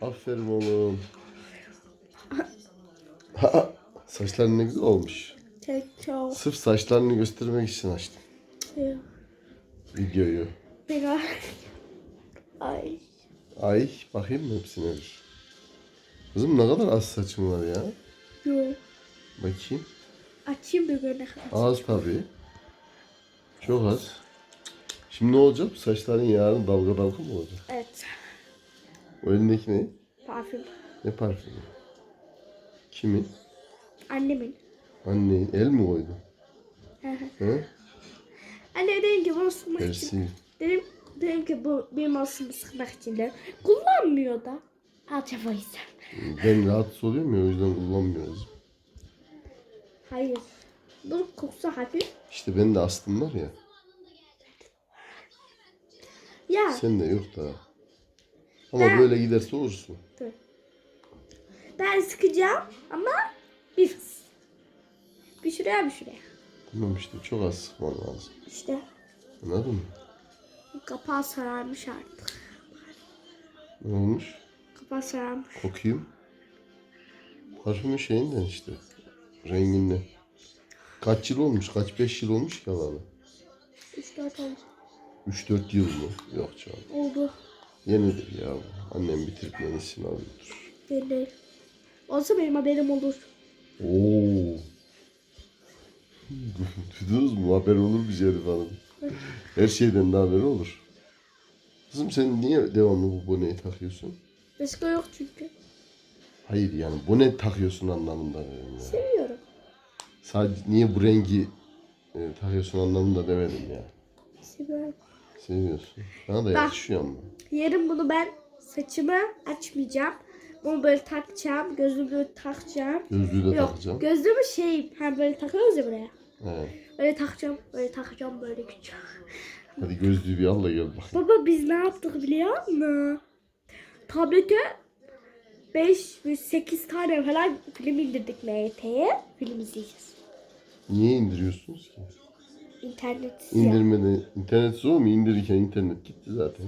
Aferin oğlum. Saçların ne güzel olmuş. Çok çok. Sırf saçlarını göstermek için açtım videoyu. Biraz. Ay. Ay bakayım mı hepsine bir. Kızım ne kadar az saçın var ya. Yok. Bakayım. Açayım bir kadar. Az tabii. Çok az. Şimdi ne olacak? Saçların yarın dalga dalga mı olacak? Evet. O elindeki ne? Parfüm. Ne parfümü? Kimin? Annemin. Anne el mi koydu? Hı hı. He? Anne dedim ki bunu sıkmak için. Persil. Dedim, dedim ki bu benim aslında sıkmak için de. Kullanmıyor da. Acaba ise. Ben rahatsız oluyorum ya o yüzden kullanmıyoruz. Hayır. Bunun kokusu hafif. İşte benim de astım var ya. Ya. Sen de yok daha. Ama Ben- böyle giderse olursun. Dur. Ben sıkacağım ama bir fıs. Bir şuraya bir şuraya. Tamam işte çok az sıkman lazım. İşte Anladın mı? kapağı sararmış artık. Ne olmuş? Kapağı sararmış. Kokayım. Parfümün şeyinden işte. Renginden. Kaç yıl olmuş? Kaç beş yıl olmuş ki alalı? 3-4 oldu. 3-4 yıl mı? Yok canım. Oldu. Yenidir ya. Annem bitirip yenisini alıyordur. Belli. Olsa benim haberim olur. Oo. Duydunuz mu? Haber olur bir Şerif Hanım. Her şeyden de haber olur. Kızım sen niye devamlı bu boneyi takıyorsun? Başka yok çünkü. Hayır yani bone takıyorsun anlamında dedim ya. Seviyorum. Sadece niye bu rengi e, takıyorsun anlamında demedim ya. Seviyorum. Seviyorsun. Bana da Bak. yakışıyor ama. Yarın bunu ben saçımı açmayacağım. Bunu böyle takacağım. Gözümü böyle takacağım. Gözlüğü de Yok takacağım. gözlüğümü şey hem böyle takıyoruz ya buraya. He. Böyle takacağım. Böyle takacağım böyle küçük. Hadi gözlüğü bir al da gel bak. Baba biz ne yaptık biliyor musun? Tablete 5 ve 8 tane falan film indirdik MYT'ye. Film izleyeceğiz. Niye indiriyorsunuz ki? İnternet ya. İndirmede internet zor mu? İndirirken internet gitti zaten.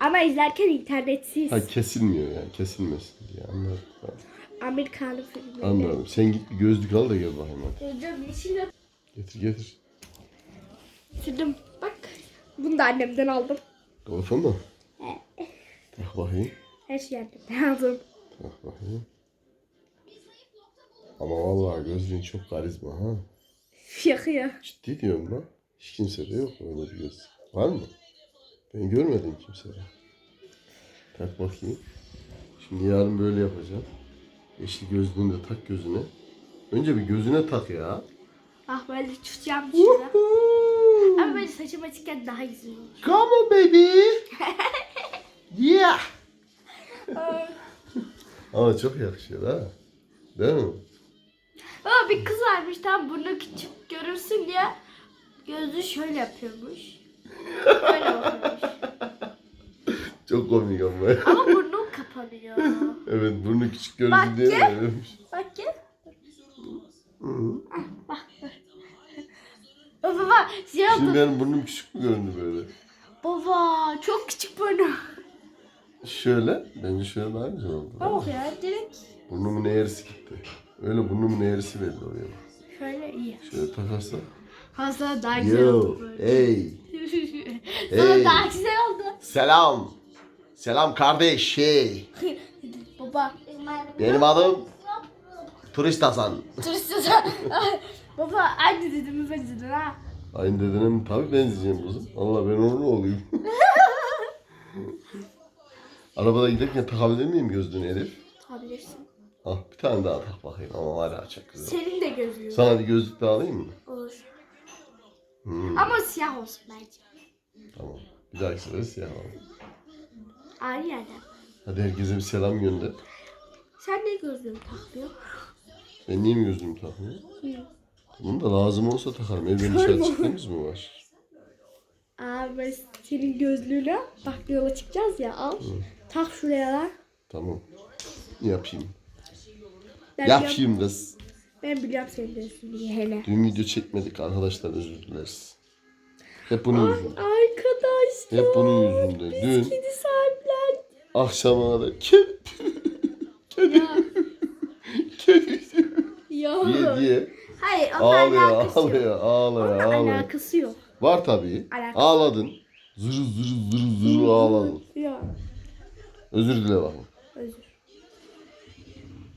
Ama izlerken internetsiz. Ha kesilmiyor yani kesilmesin diye anladım. Amerikanlı filmleri. Anladım. Sen git bir gözlük al da gel bakayım hadi. Gözüm yeşil Getir getir. sürdüm. Bak. Bunu da annemden aldım. Kafa mı? Tak bakayım. Her şeyi annemden aldım. Tak bakayım. Ama vallahi gözlüğün çok karizma ha. Yakıyor. Ciddi diyorum lan. Hiç kimsede yok öyle bir göz. Var mı? Ben görmedim kimsede. Tak bakayım. Şimdi yarın böyle yapacağım. Yeşil gözlüğünü de tak gözüne. Önce bir gözüne tak ya. Ah böyle tutacağım şurada. Ama böyle saçım açıkken daha güzel olur. Come on baby. yeah. Ama çok yakışıyor ha. Değil mi? Bir kız varmış tam burnu küçük görürsün diye gözü şöyle yapıyormuş. Böyle. Çok komik ama. Ama burnu kapanıyor. evet burnu küçük Bak gördü diye mi öylemiş? Bak gel. Ah, bak. Baba baba şey. Şimdi benim burnum küçük mü göründü böyle? Baba çok küçük burnu. Şöyle. Bence şöyle daha güzel oldu. Bak ya direkt Burnumun eğrisi gitti. Öyle burnumun eğrisi belli oluyor. şöyle iyi. Şöyle takarsan. Fazla daha güzel Yo, oldu böyle. hey, Sana hey. daha güzel oldu. Selam. Selam kardeş, hey. baba. Benim adım Turist Hasan. Turist Baba aynı dediğimi benzedin ha. Aynı dedene mi? Tabii benzeyeceğim kızım. Allah ben onun oğluyum. Arabada giderken takabilir miyim gözlüğünü Elif? Alabilirsin. Ah bir tane daha tak bakayım ama ya çok güzel. Senin de gözlüğün Sana bir gözlük daha alayım mı? olur. Hmm, Ama siyah olsun bence. tamam. Bir dahaki sefere siyah alalım. Aynı yerden. Hadi herkese bir selam gönder. Sen ne gözlüğünü takmıyorsun? Ben niye mi gözlüğümü takmıyorum? Hı. Bunu da lazım olsa takarım. Evden dışarı çıktığımız mı var? Aa ben senin gözlüğünü bak yola çıkacağız ya al. Tak şuraya lan. Tamam. Yapayım. Ben biliyorum, Yapayım kız. ben biliyorum senin gözlüğünü hele. Dün video çekmedik arkadaşlar özür dileriz. Hep bunun yüzünden. Arkadaşlar. Hep bunun yüzünden. Biz Dün kedi sahiplendik. Akşama kadar kedi. kedi. Ya. diye diye. Hayır onunla Ağlıyor, alakası yok. ağlıyor, ağlıyor, Onunla ağlıyor. alakası yok. Var tabii. Alakası. Ağladın. Zırı zırı zırı zırı ağladın. Yok. Özür dile bakın. Özür.